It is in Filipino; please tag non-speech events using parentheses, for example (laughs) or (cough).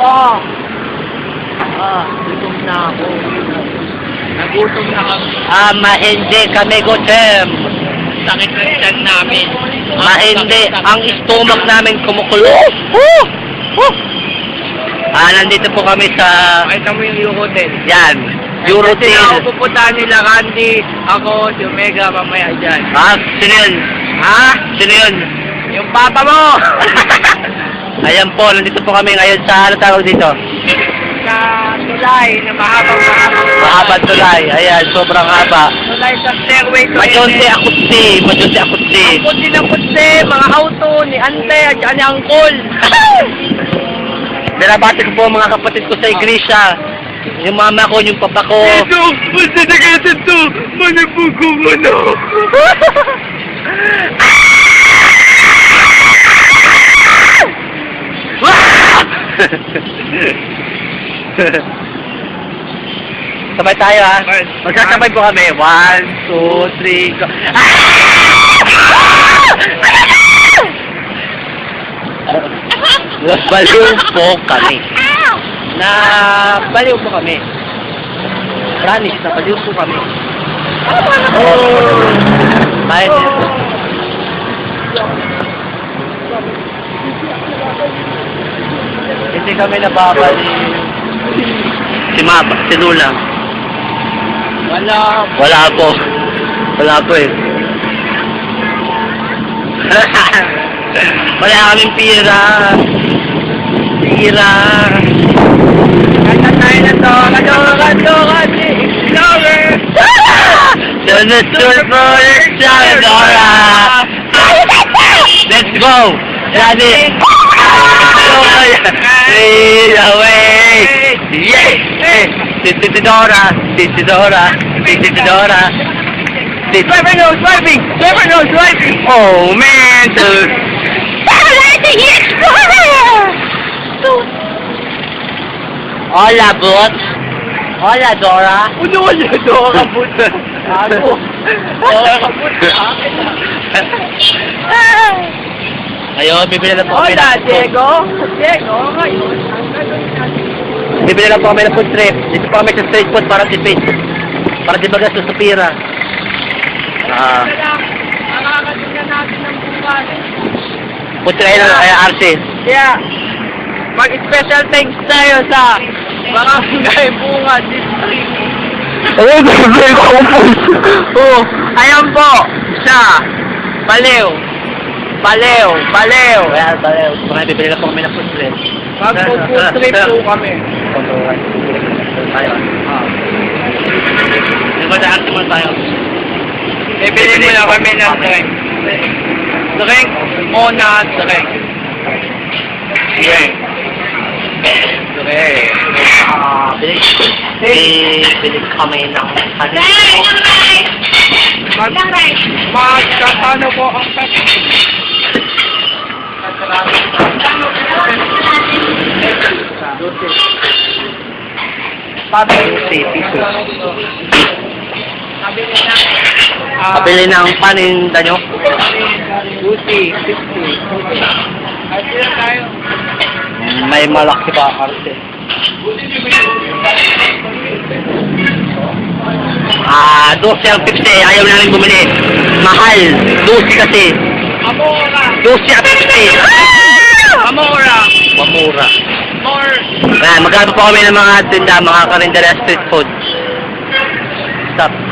Oh. Ah, gutom na ako. Nagutom na kami. Ah, mahindi kami gutem. Sakit ng tiyan namin. Mahindi. Ang stomach namin kumukulo. Woo! Woo! Ah, nandito po kami sa... Makita mo yung hotel. Yan. Sila Eurotail. ako pupunta nila, Randy. Ako, si Omega, mamaya dyan. Ah, sino yun? Ha? Sino yun? Yung papa mo! (laughs) Ayan po, nandito po kami ngayon sa ano tawag dito? sa tulay na mahabang mahabang. Mahabang tulay. Ayan, sobrang haba. Tulay sa stairway to Majonte akusti, majonte akusti. Ang puti ng kutse, mga auto ni Ante at ni Angkol. (laughs) Binabati ko po mga kapatid ko sa iglesia. Yung mama ko, yung papa ko. basta na kasi to, manabugo mo na. (laughs) (laughs) Sabay tayo ha. Right. Magsasabay po kami. One, two, three, go. (laughs) Baliw po kami. Na baliw po kami. Promise, na baliw po kami. Oh. Kahit, kami nababali. Si Mama, si Lula. Wala. Wala po. Wala po eh. (laughs) Wala kaming pira. Pira. Kanta tayo na to. Kado, kado, kado. Explorer. Doon na for Salvadora. (laughs) Let's go. Daddy. Please away. Yes. This is Dora. This is Dora. This is Dora. Swiper no driving? Swiper no driving. Oh man, dude. Hola, bot. Hola, Dora. Hola, Dora, bot? Ayun, bibili na po kami Hola, ng Diego. Diego, ngayon. ang gagawin natin. Bibili na po kami ng food trip. Dito po kami sa street food para tipid. Para di bagas sa pira. Ah, Nakakatingnan natin ng buwan. food trip na kaya RC. Kaya, mag-special thanks tayo sa Barangay Bunga District. Ayun, bibili ko ang Oh, ayan po, sa Balew. Balew, Balew. Kaya, tayo, mga bibili na po kami ng food trip. Mag-food trip po kami. Tayo. Ah. Di ba sa RC mo tayo? Bibili mo na kami ng drink. Drink, muna drink. Drink. Drink. Ah, bili, bili, bili kami ng kanin. Mag, magkakano po ang pet? Sabi, 20 pesos. sabi nila, ah, Pabili ng paninda nyo. Lucy, 60. Ay. May malaki pa arte. Ah, 12 ang 50. Ayaw namin bumili. Mahal. 12 kasi. Amora. 12 ang 50. Amora. Mamura. More. Ayan, magkano po kami ng mga tinda, mga karindera street food. Stop.